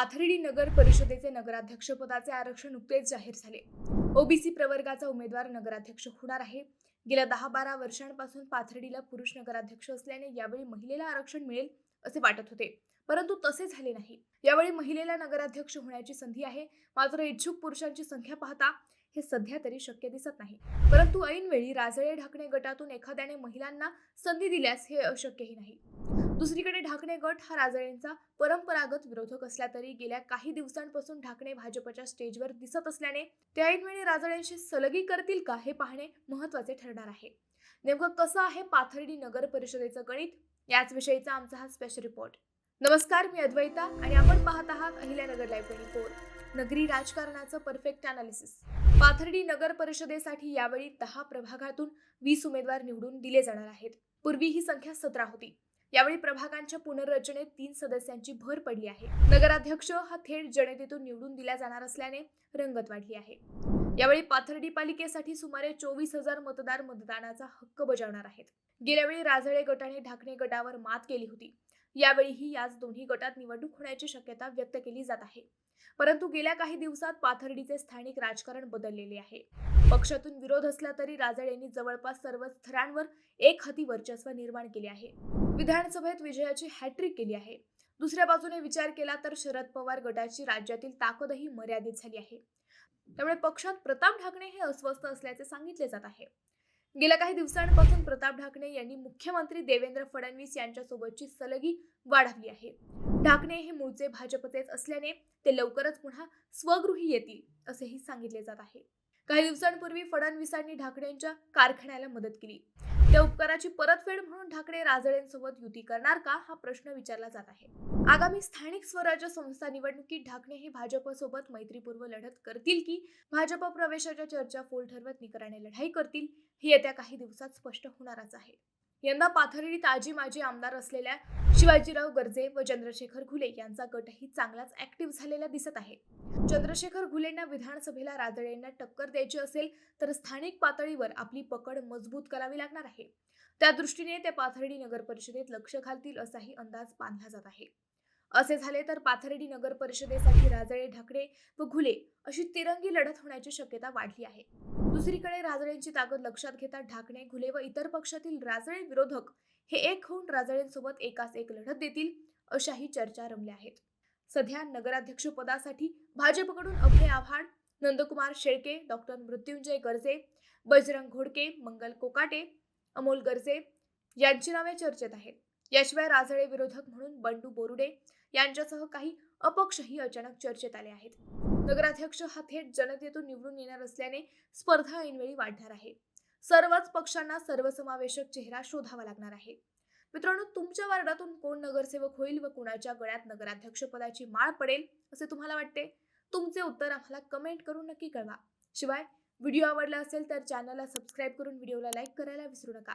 पाथर्डी नगर परिषदेचे नगराध्यक्षपदाचे आरक्षण नुकतेच जाहीर झाले. ओबीसी प्रवर्गाचा उमेदवार नगराध्यक्ष होणार आहे. गेल्या दहा बारा वर्षांपासून पाथर्डीला पुरुष नगराध्यक्ष असल्याने यावेळी महिलेला आरक्षण मिळेल असे वाटत होते. परंतु तसे झाले नाही. यावेळी महिलेला नगराध्यक्ष होण्याची संधी आहे. मात्र इच्छुक पुरुषांची संख्या पाहता हे सध्या तरी शक्य दिसत नाही. परंतु ऐनवेळी राजळे ढाकणे गटातून एखाद्याने महिलांना संधी दिल्यास हे अशक्यही नाही. दुसरीकडे ढाकणे गट हा राजळेंचा परंपरागत विरोधक असला तरी गेल्या काही दिवसांपासून ढाकणे भाजपच्या स्टेजवर दिसत असल्याने त्या ऐनवेळी राजळेंशी सलगी करतील का हे पाहणे महत्त्वाचे ठरणार आहे. नेमकं कसं आहे पाथर्डी नगर परिषदेचं गणित? याच विषयीचा आमचा हा स्पेशल रिपोर्ट नमस्कार मी अद्वैता आणि आपण पाहत आहात अहिल्यानगर लाईव्ह ट्वेंटी फोर नगरी राजकारणाचं परफेक्ट अनालिसिस पाथर्डी नगर परिषदेसाठी यावेळी दहा प्रभागातून वीस उमेदवार निवडून दिले जाणार आहेत. पूर्वी ही संख्या सतरा होती. यावेळी प्रभागांच्या पुनर्रचनेत तीन सदस्यांची भर पडली आहे. नगराध्यक्ष हा थेट जनतेतून निवडून दिला जाणार असल्याने रंगत वाढली आहे. यावेळी पाथर्डी पालिकेसाठी सुमारे चोवीस हजार मतदार मतदानाचा हक्क बजावणार आहेत. गेल्यावेळी राजळे गटाने ढाकणे गटावर मात केली होती. यावेळीही याच दोन्ही गटात निवडणूक होण्याची शक्यता व्यक्त केली जात आहे. परंतु गेल्या काही दिवसात पाथर्डीचे स्थानिक राजकारण बदललेले आहे. पक्षातून विरोध असला तरी राजळेंनी जवळपास सर्व स्तरांवर एक हाती वर्चस्व निर्माण केले आहे. विधानसभेत विजयाची हॅट्रिक केली आहे. दुसऱ्या बाजूने विचार केला तर शरद पवार गटाची राज्यातील ताकदही मर्यादित झाली आहे. त्यामुळे पक्षात प्रताप ढाकणे हे अस्वस्थ असल्याचे सांगितले जात आहे. गेल्या काही दिवसांपासून प्रताप ढाकणे यांनी मुख्यमंत्री देवेंद्र फडणवीस यांच्यासोबतची सलगी वाढवली आहे. ढाकणे हे मूळचे भाजपचेच असल्याने ते लवकरच पुन्हा स्वगृही येतील असेही सांगितले जात आहे. काही दिवसांपूर्वी फडणवीसांनी ढाकणेंच्या कारखान्याला मदत केली. त्या उपकाराची परतफेड म्हणून ठाकरे राजळेंसोबत युती करणार का हा प्रश्न विचारला जात आहे. आगामी स्थानिक स्वराज्य संस्था निवडणुकीत ढाकणे हे भाजपसोबत मैत्रीपूर्व लढत करतील की भाजप प्रवेशाच्या चर्चा फोल ठरवत निकराने लढाई करतील हे येत्या काही दिवसात स्पष्ट होणारच आहे. यंदा पाथर्डी ताजी माजी आमदार असलेल्या शिवाजीराव गर्जे व चंद्रशेखर घुले यांचा गटही चांगलाच ऍक्टिव्ह झालेला दिसत आहे. चंद्रशेखर घुलेंना विधानसभेला राजळेंना टक्कर द्यायची असेल तर स्थानिक पातळीवर आपली पकड मजबूत करावी लागणार आहे. त्या दृष्टीने ते पाथर्डी नगर परिषदेत लक्ष घालतील असाही अंदाज बांधला जात आहे. असे झाले तर पाथर्डी नगर परिषदेसाठी राजळे ढाकणे व घुले अशी तिरंगी लढत होण्याची शक्यता वाढली आहे. दुसरीकडे राजळेंची ताकद लक्षात घेता ढाकणे घुले व इतर पक्षातील राजळे विरोधक हे एक होऊन राजळेंसोबत एकास एक लढत देतील अशाही चर्चा रमल्या आहेत. सध्या नगराध्यक्ष पदासाठी भाजपकडून अभय आव्हाड नंदकुमार शेळके डॉक्टर मृत्युंजय गर्जे बजरंग घोडके मंगल कोकाटे अमोल गर्जे यांची नावे चर्चेत आहेत. याशिवाय राजळे विरोधक म्हणून बंडू बोरुडे यांच्यासह काही अपक्षही अचानक चर्चेत आले आहेत. नगराध्यक्ष हा थेट जनतेतून निवडून येणार असल्याने स्पर्धा ऐनवेळी वाढणार आहे. सर्वच पक्षांना सर्वसमावेशक चेहरा शोधावा लागणार आहे. मित्रांनो तुमच्या वार्डातून कोण नगरसेवक होईल व कुणाच्या गळ्यात नगराध्यक्ष पदाची माळ पडेल असे तुम्हाला वाटते? तुमचे उत्तर आम्हाला कमेंट करून नक्की कळवा. शिवाय व्हिडिओ आवडला असेल तर चॅनलला सबस्क्राईब करून व्हिडिओला लाईक करायला विसरू नका.